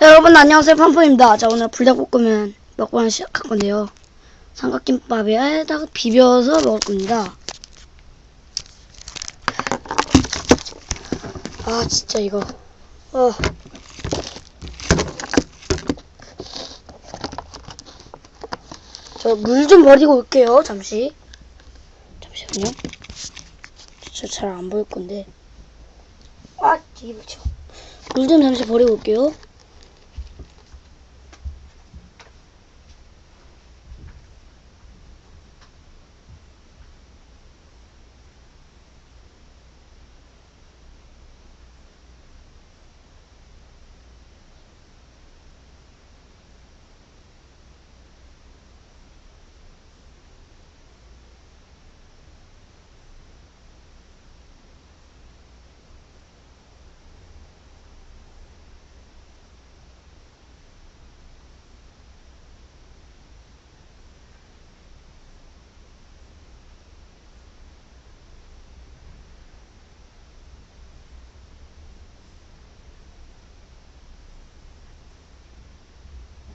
네, 여러분 안녕하세요 팜팜입니다. 자 오늘 불닭볶음면 먹방 시작할 건데요. 삼각김밥에다가 비벼서 먹을 겁니다. 아 진짜 이거 어. 저 물 좀 버리고 올게요 잠시 잠시만요 저 잘 안 보일 건데 아 입을 물좀 잠시 버리고 올게요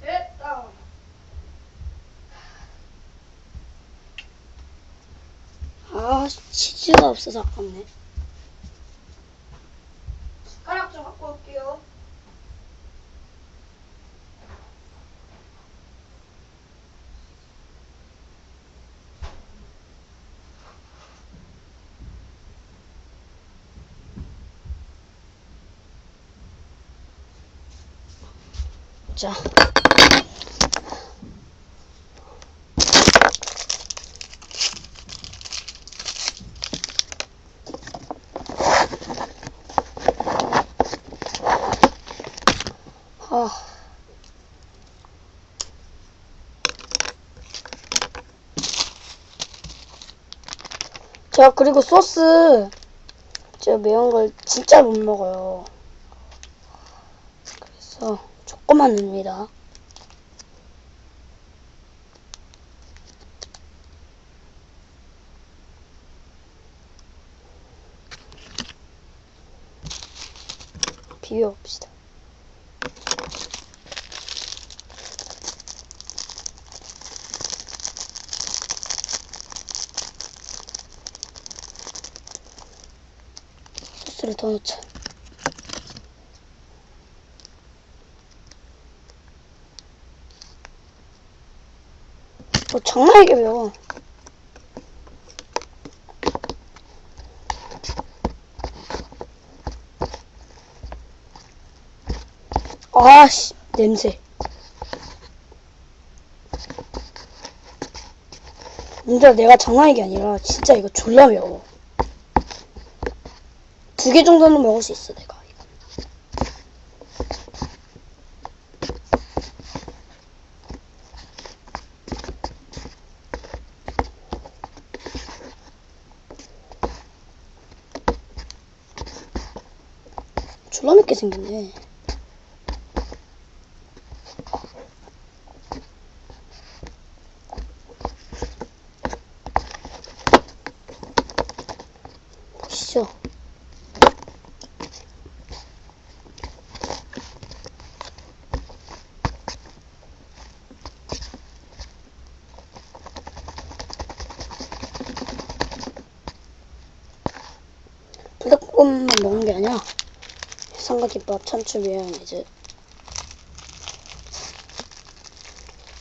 됐다. 아, 치즈가 없어서 아깝네. 숟가락 좀 갖고 올게요. 자. 아. 제가 그리고 소스 제가 매운 걸 진짜 못 먹어요. 그래서 조금만 넣습니다. 비벼봅시다. 소스를 더 넣자. 뭐 장난이게 매워. 아씨 냄새. 근데 내가 장난이 게 아니라 진짜 이거 졸라 매워. 두 개 정도는 먹을 수 있어 내가. 이거. 졸라 맵게 생겼네. 보시죠. 불닭볶음만 먹는 게 아니라 삼각김밥, 참치 마요네즈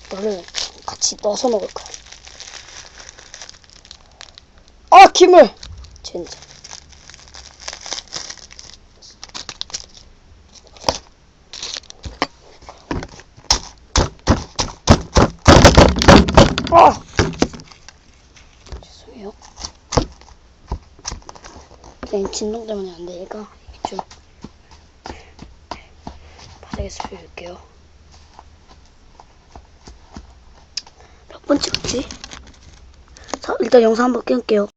이거를 같이 넣어서 먹을 거야. 아 김을 진짜. 아 죄송해요. 그냥 진동 때문에 안 되니까 좀 바닥에서 비울게요. 몇 번 찍었지? 자, 일단 영상 한번 끊을게요.